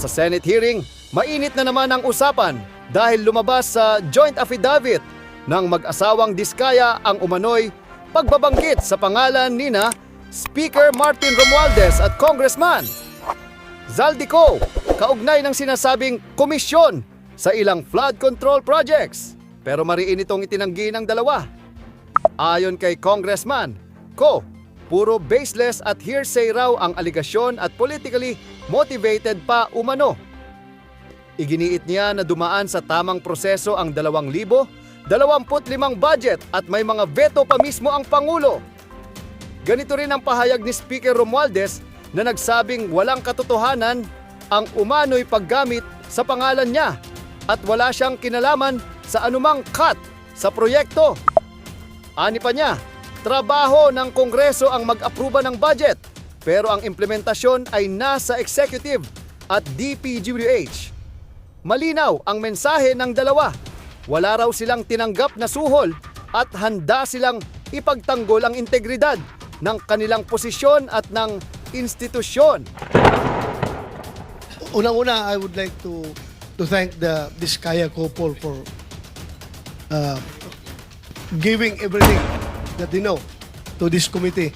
Sa Senate hearing, mainit na naman ang usapan dahil lumabas sa joint affidavit ng mag-asawang Diskaya ang umano'y pagbabanggit sa pangalan nina Speaker Martin Romualdez at Congressman Zaldico, kaugnay ng sinasabing komisyon sa ilang flood control projects. Pero mariin itong itinanggi ng dalawa. Ayon kay Congressman, Ko, puro baseless at hearsay raw ang aligasyon at politically motivated pa umano. Iginiit niya na dumaan sa tamang proseso ang 2,025 budget at may mga veto pa mismo ang Pangulo. Ganito rin ang pahayag ni Speaker Romualdez na nagsabing walang katotohanan ang umano'y paggamit sa pangalan niya at wala siyang kinalaman sa anumang cut sa proyekto. Ani pa niya, trabaho ng Kongreso ang mag-aproba ng budget pero ang implementasyon ay nasa executive at DPWH. Malinaw ang mensahe ng dalawa. Wala raw silang tinanggap na suhol at handa silang ipagtanggol ang integridad ng kanilang posisyon at ng institusyon. Unang-una, I would like to to thank the Diskaya couple for uh, giving everything that they know to this committee.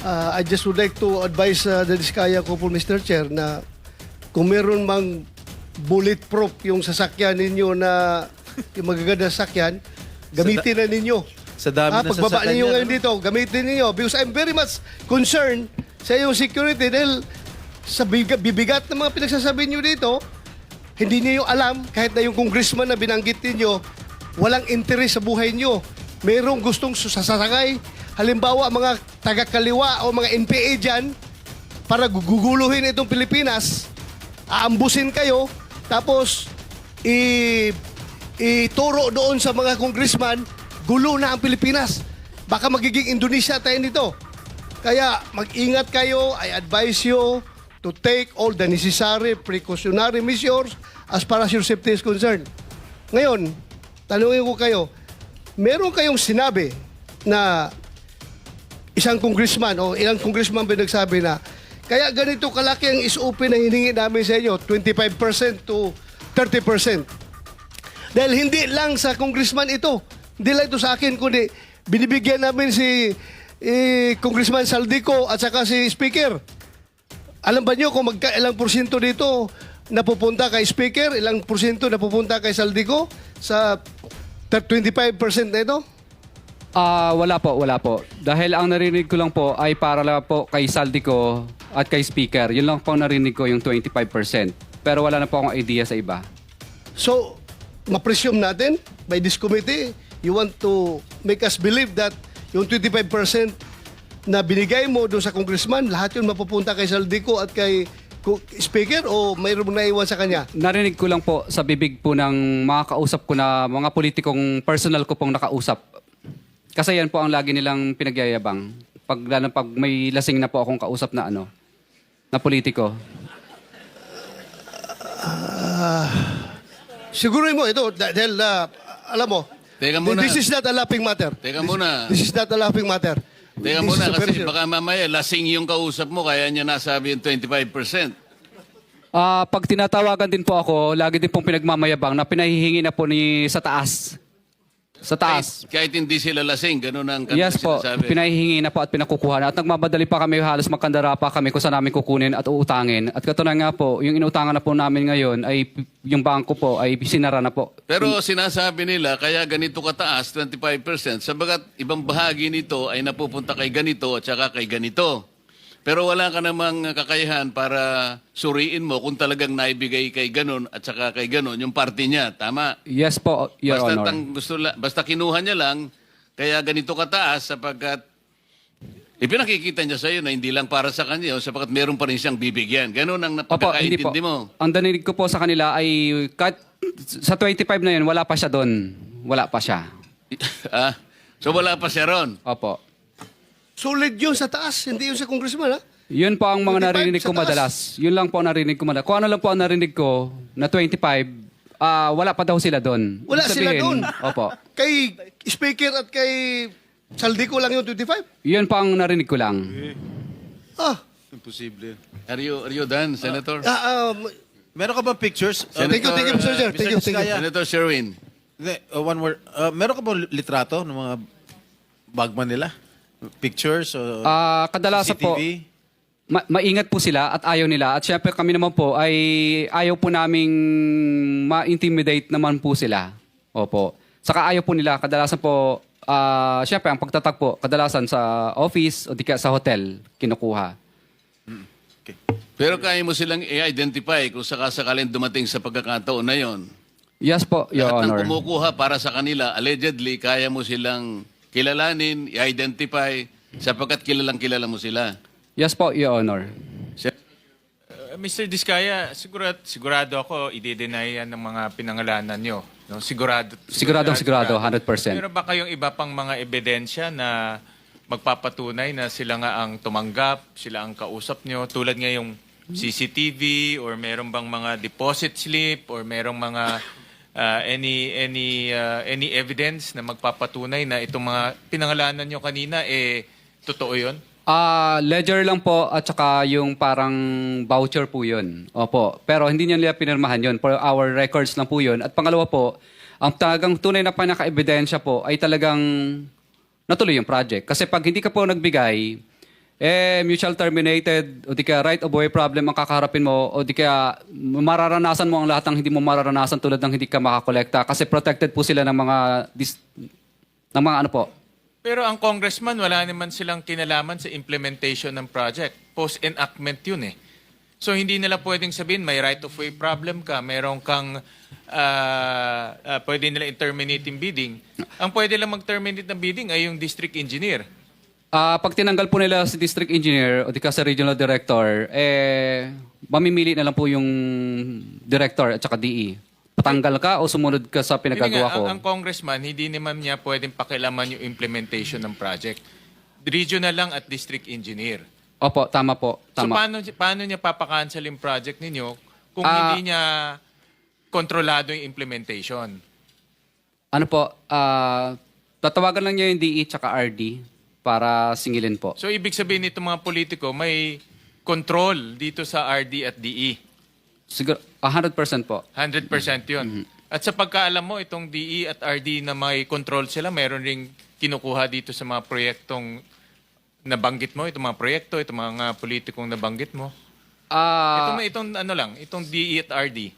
Uh, I just would like to advise uh, the Diskaya couple, Mr. Chair, na kung meron mang bulletproof yung sasakyan ninyo na yung magaganda sasakyan, gamitin na ninyo. Sa dami Ah, ng pagbaba sasakyan ninyo ngayon dito, gamitin ninyo because I'm very much concerned sa iyong security dahil sa biga- bibigat ng mga pinagsasabi niyo dito, hindi niyo alam kahit na yung congressman na binanggit niyo walang interes sa buhay niyo. Merong gustong sasakay. Halimbawa, mga taga-kaliwa o mga NPA dyan, para guguguluhin itong Pilipinas, aambusin kayo, tapos i ituro doon sa mga congressman, gulo na ang Pilipinas. Baka magiging Indonesia tayo nito. Kaya mag-ingat kayo, I advise you to take all the necessary precautionary measures as far as your safety is concerned. Ngayon, tanungin ko kayo, meron kayong sinabi na isang congressman o ilang congressman ba nagsabi na kaya ganito kalaki ang SOP na hiningi namin sa inyo, 25% to 30%. Dahil hindi lang sa congressman ito, hindi lang ito sa akin, kundi binibigyan namin si eh, Congressman Saldico at saka si Speaker. Alam ba niyo kung magka ilang porsyento dito napupunta kay Speaker, ilang porsyento napupunta kay Saldico sa 25% na ito? Ah, wala po, wala po. Dahil ang narinig ko lang po ay para lang po kay Saldico at kay Speaker. Yun lang po ang narinig ko yung 25%. Pero wala na po akong idea sa iba. So, ma-presume natin by this committee, you want to make us believe that yung 25% na binigay mo doon sa congressman, lahat yun mapupunta kay Saldico at kay speaker o mayroon mong naiwan sa kanya? Narinig ko lang po sa bibig po ng mga kausap ko na mga politikong personal ko pong nakausap. Kasi yan po ang lagi nilang pinagyayabang. Pag, lalo pag may lasing na po akong kausap na ano, na politiko. Siguro mo ito dah- dahil ah, alam mo, Teka muna. this is not a laughing matter. Teka This- muna. This is not a laughing matter. Teka muna kasi baka mamaya lasing yung kausap mo kaya niya nasabi yung 25%. Ah, pag tinatawagan din po ako, lagi din pong pinagmamayabang na pinahihingi na po ni sa taas. Sa taas. Kahit, kahit hindi sila lasing, ganun ang kanilang Yes po, sinasabi. pinahihingi na po at pinakukuha na. At nagmamadali pa kami, halos magkandara pa kami kung saan namin kukunin at uutangin. At katunayan nga po, yung inuutangan na po namin ngayon ay yung bangko po ay sinara na po. Pero sinasabi nila, kaya ganito kataas, 25%, sabagat ibang bahagi nito ay napupunta kay ganito at saka kay ganito. Pero wala ka namang kakayahan para suriin mo kung talagang naibigay kay ganon at saka kay ganon yung party niya. Tama? Yes po, Your basta, Honor. tang, gusto la, basta kinuha niya lang, kaya ganito kataas sapagkat ipinakikita niya sa iyo na hindi lang para sa kanya, sapagkat meron pa rin siyang bibigyan. Ganon ang Opo, hindi po. napagkakaintindi mo. Ang danilig ko po sa kanila ay kahit sa 25 na yun, wala pa siya doon. Wala pa siya. ah, so wala pa siya ron. Opo. Solid yun sa taas, hindi yun sa congressman ha? Yun po ang mga 25 narinig ko sa taas. madalas. Yun lang po ang narinig ko madalas. Kung ano lang po ang narinig ko na 25, ah wala pa daw sila doon. Wala Ibig sila doon. Opo. Kay speaker at kay Saldico lang yung 25? Yun po ang narinig ko lang. Ah, Imposible. Are you, are you done, Senator? ah, um, Meron ka ba pictures? Uh, Thank you, thank you, Mr. Chair. Mr. Thank you, thank you. Senator Sherwin. Hindi, uh, one word. Uh, meron ka ba litrato ng mga bagman nila? Pictures? O Ah, kadalasan po, CCTV? ma- maingat po sila at ayaw nila. At syempre kami naman po ay ayaw po naming ma-intimidate naman po sila. Opo. Saka ayaw po nila, kadalasan po, ah syempre ang pagtatag po, kadalasan sa office o di kaya sa hotel, kinukuha. Okay. Pero kaya mo silang i-identify kung sakasakaling dumating sa pagkakataon na yon. Yes po, Your Lahat ng Honor. kumukuha para sa kanila, allegedly, kaya mo silang kilalanin, i-identify, sapagkat kilalang kilala mo sila. Yes po, Your Honor. Sir- Uh, Mr. Diskaya, sigurado, sigurado ako i-deny yan ng mga pinangalanan nyo. No? Sigurado. Siguradong sigurado, 100%. Pero ba kayong iba pang mga ebidensya na magpapatunay na sila nga ang tumanggap, sila ang kausap nyo, tulad nga yung CCTV or meron bang mga deposit slip or merong mga uh, any any uh, any evidence na magpapatunay na itong mga pinangalanan nyo kanina eh totoo 'yon? Ah, ledger lang po at saka yung parang voucher po 'yun. Opo. Pero hindi niya nila pinirmahan 'yun. For our records lang po 'yun. At pangalawa po, ang talagang tunay na panaka-ebidensya po ay talagang natuloy yung project. Kasi pag hindi ka po nagbigay, eh, mutual terminated, o di kaya right of way problem ang kakaharapin mo, o di kaya mararanasan mo ang lahat ng hindi mo mararanasan tulad ng hindi ka makakolekta. Kasi protected po sila ng mga, dis, ng mga ano po, Pero ang congressman, wala naman silang kinalaman sa implementation ng project. Post-enactment yun eh. So hindi nila pwedeng sabihin may right of way problem ka, meron kang ah, ah, pwede nila i-terminate yung bidding. Ang pwede lang mag-terminate ng bidding ay yung district engineer. Ah, pag tinanggal po nila si district engineer o di ka sa regional director, eh, mamimili na lang po yung director at saka DE. Patanggal ka o sumunod ka sa Hindi pinagagawa nga, ko? ang, ang congressman, hindi naman niya pwedeng pakilaman yung implementation ng project. Regional lang at district engineer. Opo, tama po. So Tama. paano, paano niya papakancel yung project ninyo kung Ah. hindi niya kontrolado yung implementation? ano po, ah, tatawagan lang niya yung DE at saka RD para singilin po. So ibig sabihin nito mga politiko may control dito sa RD at DE. Siguro, 100% po. 100% yun. At sa pagkaalam mo, itong DE at RD na may control sila, meron ring kinukuha dito sa mga proyektong nabanggit mo, itong mga proyekto, itong mga politikong nabanggit mo. Ah, itong, itong ano lang, itong DE at RD.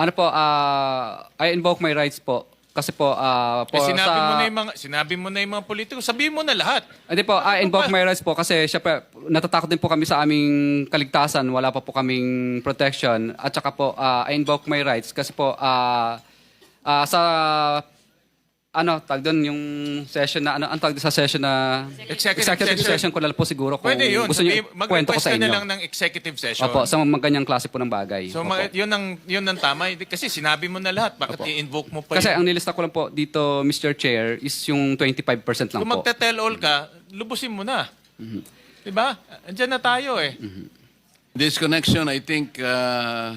ano po, ah, I invoke my rights po. Kasi po, ah, po Eh, sinabi sa... mo na yung mga sinabi mo na yung mga politiko, sabihin mo na lahat. Hindi po, I Ano invoke ba? my rights po kasi syempre natatakot din po kami sa aming kaligtasan. Wala pa po kaming protection. At saka po, ah, I invoke my rights kasi po ah, ah, sa ano, tag doon yung session na ano, ang tag doon sa session na Executive session. session. ko lang po siguro kung Pwede yun. gusto niyo Sabi, kwento ko mag-request sa ka na inyo. lang ng executive session. Opo, sa mga ganyang klase po ng bagay. So Opo. ma- yun ang yun ang tama Hindi- kasi sinabi mo na lahat. Bakit Opo. i-invoke mo pa kasi yun? ang nilista ko lang po dito, Mr. Chair, is yung 25% lang Kung po. magte-tell all ka, lubusin mo na. Mhm. 'Di ba? Andiyan na tayo eh. This connection, I think, uh,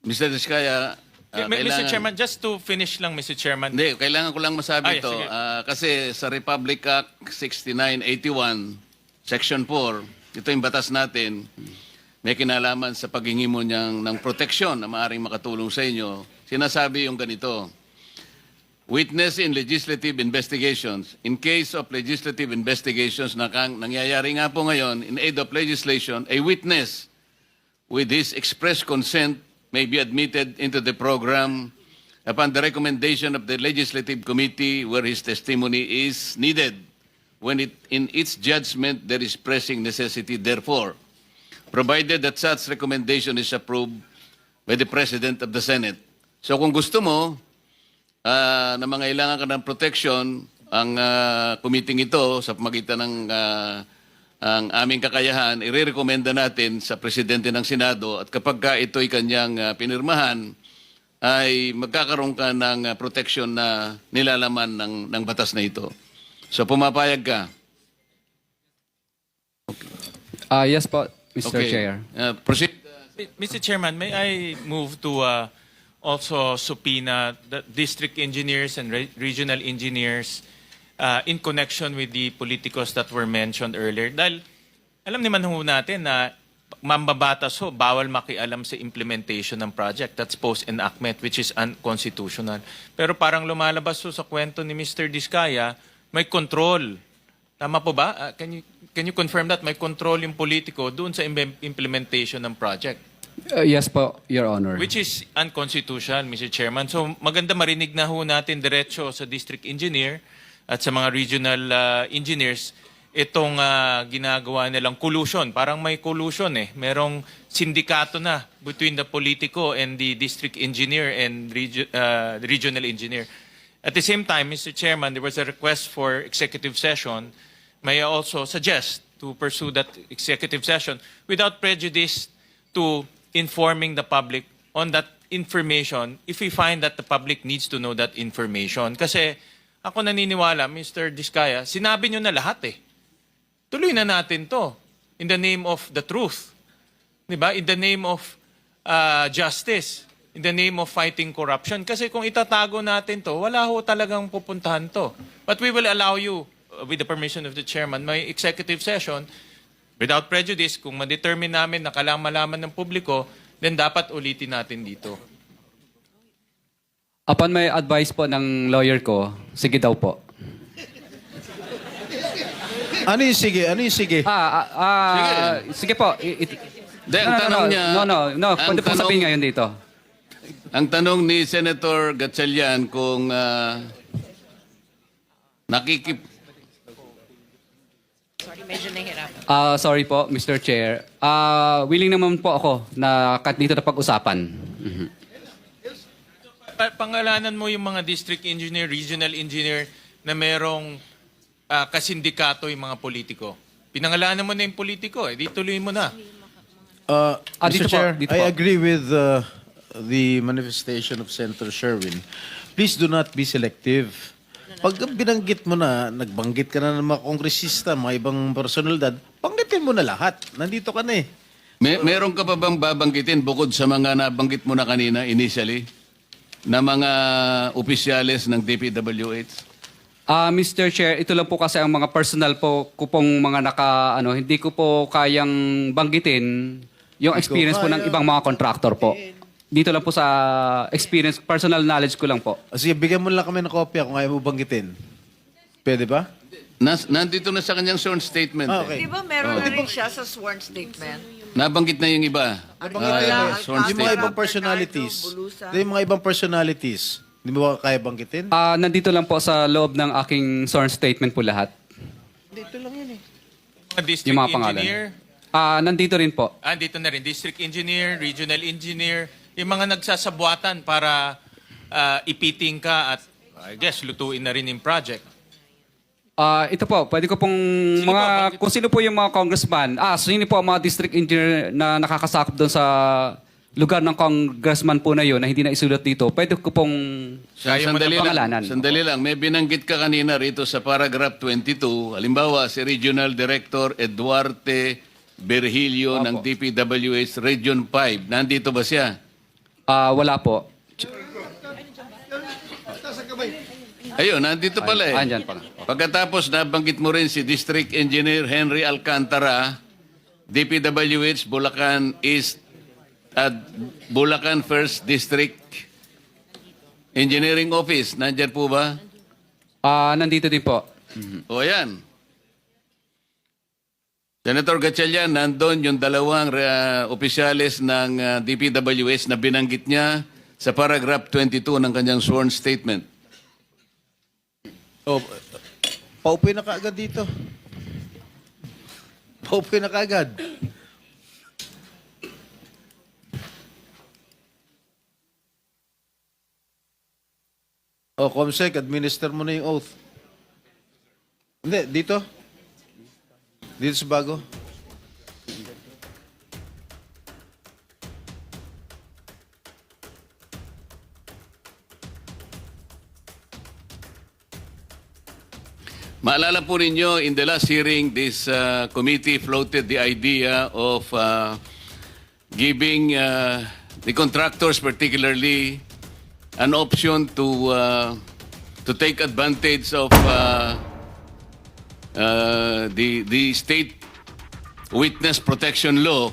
Mr. Diskaya, uh, Yeah, Mr. kailangan- Chairman, just to finish lang, Mr. Chairman. Hindi, kailangan ko lang masabi Ay, ito. sige. Ah, kasi sa Republic Act 6981, Section 4, ito yung batas natin, may kinalaman sa paghingi mo niyang, ng proteksyon na maaaring makatulong sa inyo. Sinasabi yung ganito, Witness in legislative investigations. In case of legislative investigations na kang nangyayari nga po ngayon, in aid of legislation, a witness with his express consent may be admitted into the program upon the recommendation of the legislative committee where his testimony is needed when it, in its judgment there is pressing necessity therefore provided that such recommendation is approved by the President of the Senate. So kung gusto mo ah, na mangailangan ka ng protection, ang uh, committee ito sa pamagitan ng ah, ang aming kakayahan, irerekomenda natin sa Presidente ng Senado at kapag ka ito'y kanyang ah, pinirmahan, ay magkakaroon ka ng ah, protection na nilalaman ng, ng batas na ito. So pumapayag ka. Ah, yes po, Mr. Chair. Ah, proceed. Mr. Chairman, may I move to uh, also subpoena the district engineers and re- regional engineers uh, in connection with the politicos that were mentioned earlier? Dahil alam naman ho natin na mambabatas ho, bawal makialam sa implementation ng project. That's post-enactment, which is unconstitutional. Pero parang lumalabas ho sa kwento ni Mr. Diskaya, may control. Tama po ba? Ah, can, you, can you confirm that? May control yung politiko doon sa im- implementation ng project. Uh, yes po, Your Honor. Which is unconstitutional, Mr. Chairman. So maganda marinig na ho natin diretso sa district engineer at sa mga regional uh, engineers itong uh, ginagawa nilang collusion. Parang may collusion eh. Merong sindikato na between the politico and the district engineer and regi- uh, regional engineer. At the same time, Mr. Chairman, there was a request for executive session. May I also suggest to pursue that executive session without prejudice to informing the public on that information if we find that the public needs to know that information. Kasi ako naniniwala, Mr. Diskaya, sinabi nyo na lahat eh. Tuloy na natin to in the name of the truth. 'Di ba? In the name of uh, justice. In the name of fighting corruption. Kasi kung itatago natin to, wala ho talagang pupuntahan to. But we will allow you, uh, with the permission of the chairman, may executive session without prejudice. Kung ma-determine namin na kailangan malaman ng publiko, then dapat ulitin natin dito. Upon may advice po ng lawyer ko, sige daw po. Ano yung sige? Ano yung sige? Ah, ah, ah, sige. po. I- it- Hindi, ang no, no, tanong no, niya- No, no, no. ang Pwede po tanong- sabihin ngayon dito. Ang tanong ni Senator Gatchalian kung ah, nakikip Ah, sorry po, Mr. Chair. Ah, willing naman po ako na kat dito na pag-usapan. Mhm. Pa- pangalanan mo yung mga district engineer, regional engineer na merong ah, kasindikato yung mga politiko. Pinangalanan mo na yung politiko, eh. Di tuloy mo na. Uh, Ah, Mr. dito po, Chair, dito I po. agree with uh, the manifestation of Senator Sherwin. Please do not be selective. Pag binanggit mo na, nagbanggit ka na ng mga kongresista, mga ibang personalidad, banggitin mo na lahat. Nandito ka na eh. May, meron ka pa bang babanggitin bukod sa mga nabanggit mo na kanina initially na mga opisyales ng DPWH? Ah, Mr. Chair, ito lang po kasi ang mga personal po ko pong mga naka ano, hindi ko po kayang banggitin yung experience po ng ibang mga contractor po. Dito lang po sa experience, personal knowledge ko lang po. O sige, bigyan mo lang kami ng kopya kung ayaw mo banggitin. Pwede ba? Nas, nandito na sa kanyang sworn statement. Ah, eh. okay. Di ba meron na rin siya sa sworn statement? Nabanggit na yung iba. Nabanggit Ah, na yun. sworn Yung mga ibang personalities. Yung mga ibang personalities. Hindi mo ba kaya banggitin? Ah, nandito lang po sa loob ng aking sworn statement po lahat. Mga district Yung mga pangalan. engineer, Ah, nandito rin po. ah, dito na rin, district engineer, regional engineer, yung mga nagsasabuatan para ah, ipiting ka at I guess lutuin na rin yung project. Ah, ito po, pwede ko pong Sino mga po? Bakit- kung sino po yung mga congressman. Ah, sino po ang mga district engineer na nakakasakop doon sa lugar ng congressman po na yun na hindi na isulat dito. Pwede ko pong sandali, ng pangalanan. lang, sandali lang, may binanggit ka kanina rito sa paragraph 22. Halimbawa, si Regional Director Eduarte Berhilio ng DPWH Region 5. Nandito ba siya? ah, wala po. Ayun, nandito pala eh. Andyan pala. Pagkatapos nabanggit mo rin si District Engineer Henry Alcantara, DPWH Bulacan East at Bulacan First District Engineering Office. Nandyan po ba? Ah, nandito din po. O yan. Senator Gatchalian, nandun yung dalawang uh, opisyalis ng uh, DPWH na binanggit niya sa paragraph 22 ng kanyang sworn statement. Oh, paupoy na kaagad dito. Paupoy na kaagad. Oh, Comsec, administer mo na yung oath. Hindi, dito. Dito sa bago. Maalala po ninyo, in the last hearing, this uh, committee floated the idea of uh, giving uh, the contractors particularly an option to uh, to take advantage of uh, uh, the the state witness protection law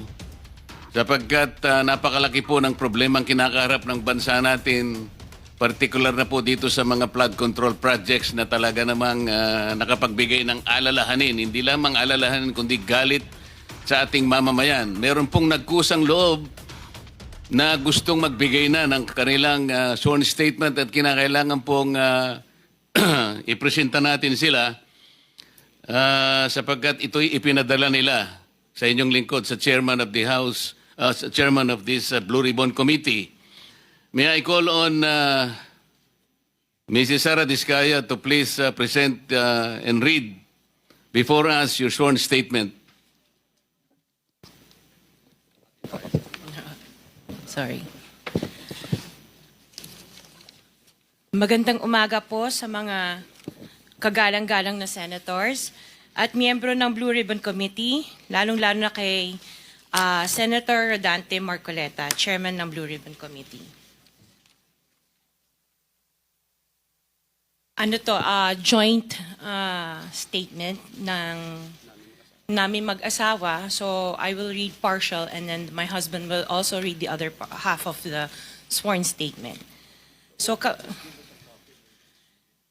sapagkat ah, napakalaki po ng problemang kinakaharap ng bansa natin, particular na po dito sa mga flood control projects na talaga namang ah, nakapagbigay ng alalahanin, hindi lamang alalahanin kundi galit sa ating mamamayan. Meron pong nagkusang loob na gustong magbigay na ng kanilang ah, sworn statement at kinakailangan pong ah, ipresenta natin sila ah, sapagkat ito'y ipinadala nila sa inyong lingkod sa chairman of the House, ah, sa chairman of this ah, Blue Ribbon Committee. May I call on uh, Mrs. Sara Discaya to please uh, present uh, and read before us your sworn statement. Sorry. Magandang umaga po sa mga kagalang-galang na senators at miyembro ng Blue Ribbon Committee, lalong-lalo na kay ah, Senator Rodante Marcoleta, Chairman ng Blue Ribbon Committee. Ano to, ah, joint ah, statement ng namin mag-asawa. So I will read partial and then my husband will also read the other half of the sworn statement. So ka-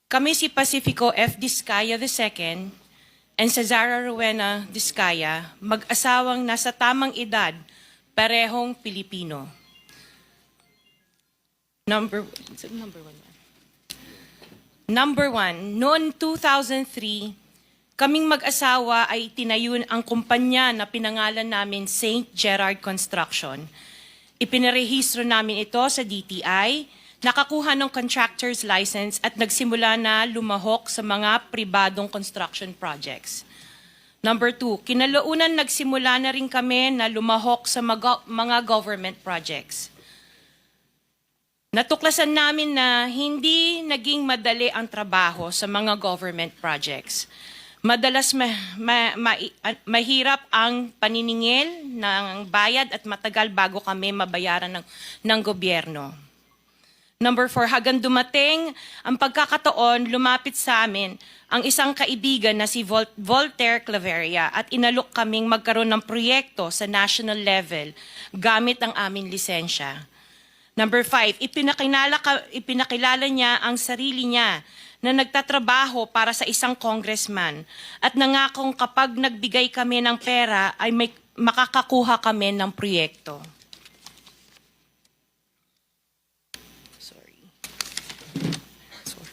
kami si Pacifico F. Discaya II and si Zara Rowena Discaya, mag-asawang nasa tamang edad, parehong Pilipino. Number, number one. Number one, noon 2003, kaming mag-asawa ay tinayun ang kumpanya na pinangalan namin St. Gerard Construction. Ipinarehistro namin ito sa DTI, nakakuha ng contractor's license at nagsimula na lumahok sa mga pribadong construction projects. Number two, kinalaunan nagsimula na rin kami na lumahok sa mga government projects. Natuklasan namin na hindi naging madali ang trabaho sa mga government projects. Madalas ma, ma- ma- ah, mahirap ang paniningil ng bayad at matagal bago kami mabayaran ng, ng gobyerno. Number four, hagang dumating ang pagkakataon, lumapit sa amin ang isang kaibigan na si Vol- Voltaire Claveria at inalok kaming magkaroon ng proyekto sa national level gamit ang aming lisensya. Number five, ipinakilala, ka, ipinakilala niya ang sarili niya na nagtatrabaho para sa isang congressman at nangakong kapag nagbigay kami ng pera ay may, makakakuha kami ng proyekto. Sorry. Sorry.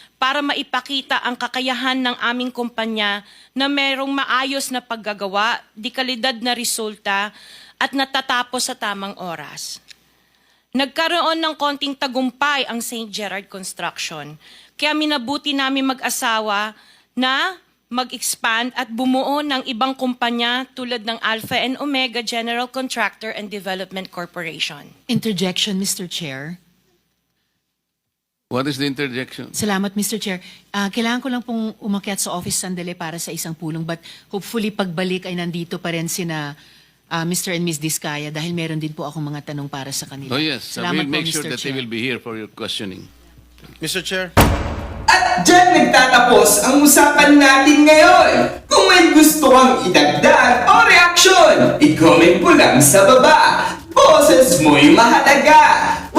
para maipakita ang kakayahan ng aming kumpanya na merong maayos na paggagawa, di kalidad na resulta at natatapos sa tamang oras. Nagkaroon ng konting tagumpay ang St. Gerard Construction. Kaya minabuti namin mag-asawa na mag-expand at bumuo ng ibang kumpanya tulad ng Alpha and Omega General Contractor and Development Corporation. Interjection, Mr. Chair. What is the interjection? Salamat, Mr. Chair. Ah, kailangan ko lang pong umakyat sa office sandali para sa isang pulong but hopefully pagbalik ay nandito pa rin sina ah, Mr. and Ms. Diskaya dahil meron din po akong mga tanong para sa kanila. Oh yes, I Salamat will make po, sure Mr. that they Chair. will be here for your questioning. Mr. Chair. At dyan nagtatapos ang usapan natin ngayon. Kung may gusto kang idagdag o reaksyon, i-comment mo lang sa baba. Boses mo'y mahalaga.